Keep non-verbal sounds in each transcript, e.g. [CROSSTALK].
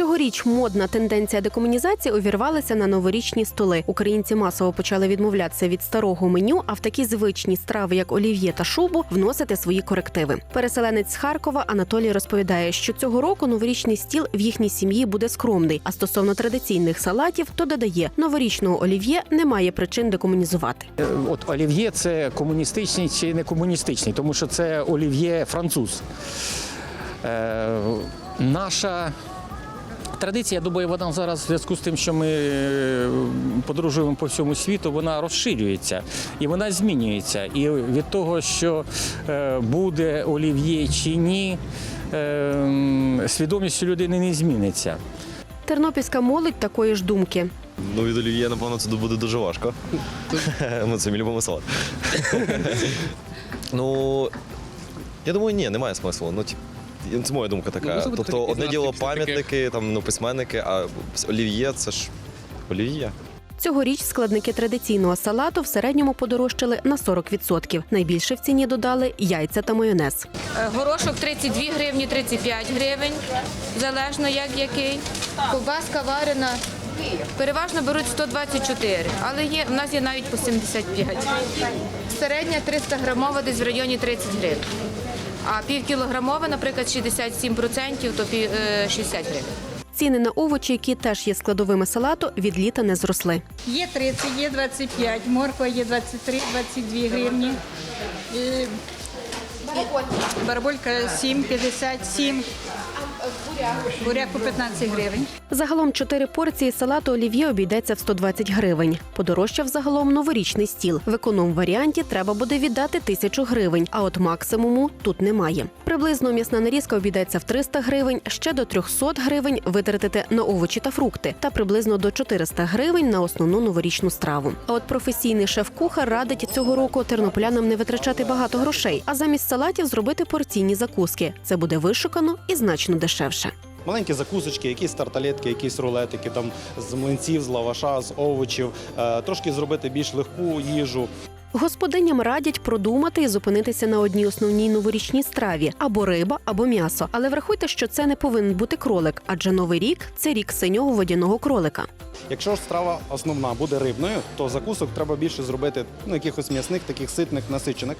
Цьогоріч модна тенденція декомунізації увірвалася на новорічні столи. Українці масово почали відмовлятися від старого меню, а в такі звичні страви, як олів'є та шубу, вносити свої корективи. Переселенець з Харкова Анатолій розповідає, що цього року новорічний стіл в їхній сім'ї буде скромний. А стосовно традиційних салатів, то додає, новорічного олів'є немає причин декомунізувати. Е, От олів'є це комуністичний чи не комуністичний, тому що це олів'є француз. Е, наша традиція, я думаю, вона зараз в зв'язку з тим, що ми е, подорожуємо по всьому світу, вона розширюється і вона змінюється. І від того, що е, буде олів'є чи ні, е, свідомість у людини не зміниться. Тернопільська молодь такої ж думки. Ну, від олів'є, напевно, це буде дуже важко. [LAUGHS] ну, це мій любимий салат. ну, я думаю, ні, немає смислу. Ну, тип, це моя думка така. Ну, тобто, одне діло пам'ятники, там, ну, письменники, а олів'є це ж олів'є. Цьогоріч складники традиційного салату в середньому подорожчали на 40%. Найбільше в ціні додали яйця та майонез. Е, Горошок 32 гривні, 35 гривень, залежно як який. Ковбаска варена. Переважно беруть 124, але є, в нас є навіть по 75. Середня 300 грамова десь в районі 30 гривень. А півкілограмове, наприклад, 67%, то пів- е, 60 гривень. Ціни на овочі, які теж є складовими салату, від літа не зросли. Є 30, є 25, морква є 23, 22 гривні. Бараболька Барболька 7, 57. Буряк по 15 гривень. Загалом чотири порції салату олів'є обійдеться в 120 гривень. Подорожчав загалом новорічний стіл. В економ варіанті треба буде віддати тисячу гривень, а от максимуму тут немає. Приблизно м'ясна нарізка обійдеться в 300 гривень, ще до 300 гривень витратити на овочі та фрукти, та приблизно до 400 гривень на основну новорічну страву. А от професійний шеф-кухар радить цього року тернополянам не витрачати багато грошей, а замість салатів зробити порційні закуски. Це буде вишукано і значно дешевше. Маленькі закусочки, якісь тарталетки, якісь рулетики там з млинців, з лаваша, з овочів, е, трошки зробити більш легку їжу. Господиням радять продумати і зупинитися на одній основній новорічній страві або риба, або м'ясо. Але врахуйте, що це не повинен бути кролик, адже новий рік це рік синього водяного кролика. Якщо ж страва основна буде рибною, то закусок треба більше зробити ну, якихось м'ясних, таких ситних, насичених.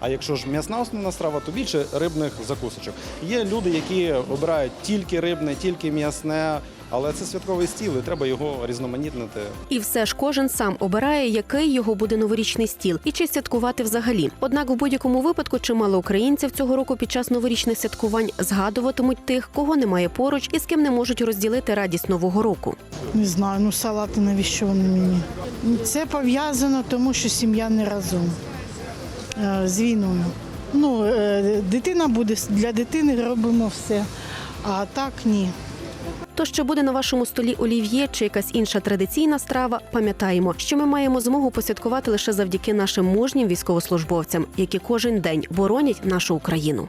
А якщо ж м'ясна основна страва, то більше рибних закусочок. Є люди, які обирають тільки рибне, тільки м'ясне, але це святковий стіл, і треба його різноманітнити. І все ж кожен сам обирає, який його буде новорічний стіл і чи святкувати взагалі. Однак, в будь-якому випадку, чимало українців цього року під час новорічних святкувань згадуватимуть тих, кого немає поруч і з ким не можуть розділити радість нового року. Не знаю, ну салати навіщо вони мені? Це пов'язано, тому що сім'я не разом е, з війною. Ну, е, дитина буде для дитини робимо все, а так ні. То, що буде на вашому столі олів'є чи якась інша традиційна страва, пам'ятаємо, що ми маємо змогу посвяткувати лише завдяки нашим мужнім військовослужбовцям, які кожен день боронять нашу Україну.